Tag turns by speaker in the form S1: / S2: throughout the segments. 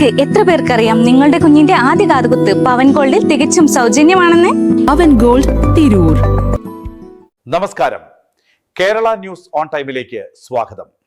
S1: നിങ്ങൾക്ക് എത്ര പേർക്കറിയാം നിങ്ങളുടെ കുഞ്ഞിന്റെ ആദ്യ കാതുകുത്ത് പവൻ ഗോൾഡിൽ തികച്ചും സൗജന്യമാണെന്ന്?
S2: പവൻ ഗോൾഡ് തിരൂർ.
S3: നമസ്കാരം. കേരള ന്യൂസ് ഓൺ ടൈമിലേക്ക് സ്വാഗതം.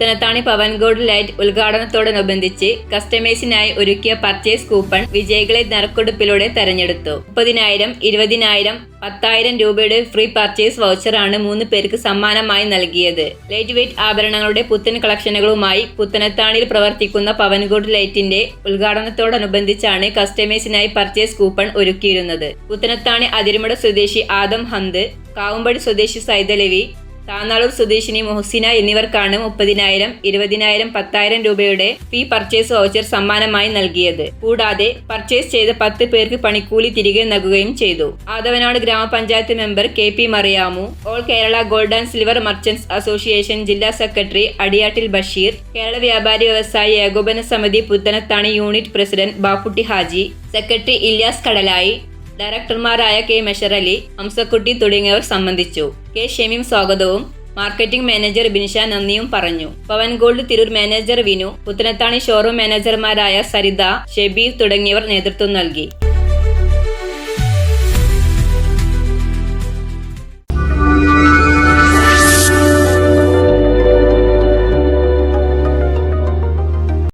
S4: പുത്തനത്താണി പവൻഗോഡ് ലൈറ്റ് ഉദ്ഘാടനത്തോടനുബന്ധിച്ച് കസ്റ്റമേഴ്സിനായി ഒരുക്കിയ പർച്ചേസ് കൂപ്പൺ വിജയികളെ നറുക്കെടുപ്പിലൂടെ തെരഞ്ഞെടുത്തു. മുപ്പതിനായിരം ഇരുപതിനായിരം പത്തായിരം രൂപയുടെ ഫ്രീ പർച്ചേസ് വൗച്ചറാണ് മൂന്ന് പേർക്ക് സമ്മാനമായി നൽകിയത്. ലൈറ്റ് വെയിറ്റ് ആഭരണങ്ങളുടെ പുത്തൻ കളക്ഷനുകളുമായി പുത്തനത്താണിയിൽ പ്രവർത്തിക്കുന്ന പവൻഗോഡ് ലൈറ്റിന്റെ ഉദ്ഘാടനത്തോടനുബന്ധിച്ചാണ് കസ്റ്റമേഴ്സിനായി പർച്ചേസ് കൂപ്പൺ ഒരുക്കിയിരുന്നത്. പുത്തനത്താണി അതിരുമട സ്വദേശി ആദം ഹന്ത് കാവുമ്പടി സ്വദേശി സൈതലവി താന്നാളൂർ സ്വദേശിനി മൊഹസിന എന്നിവർക്കാണ് മുപ്പതിനായിരം ഇരുപതിനായിരം പത്തായിരം രൂപയുടെ ഫീ പർച്ചേസ് വൗച്ചർ സമ്മാനമായി നൽകിയത്. കൂടാതെ പർച്ചേസ് ചെയ്ത പത്ത് പേർക്ക് പണിക്കൂലി തിരികെ നൽകുകയും ചെയ്തു. ആദവനാട് ഗ്രാമപഞ്ചായത്ത് member K P Mariyamu all Kerala gold and silver merchants association ജില്ലാ secretary Adiyattil Basheer Kerala Vyapari Vyavasayi Ekopana Samithi Puthanathani unit president Bapputty Haji secretary Ilyas Kadalayi ഡയറക്ടർമാരായ K മെഷറലി Hamsakutty തുടങ്ങിയവർ സംബന്ധിച്ചു. കെ ഷെമിയും സ്വാഗതവും. മാർക്കറ്റിംഗ് മാനേജർ ബിനിഷ നന്ദിയും പറഞ്ഞു. Pavan gold Tirur manager Vinu Puthanathani showroom മാനേജർമാരായ Saritha Shebeer തുടങ്ങിയവർ നേതൃത്വം നൽകി.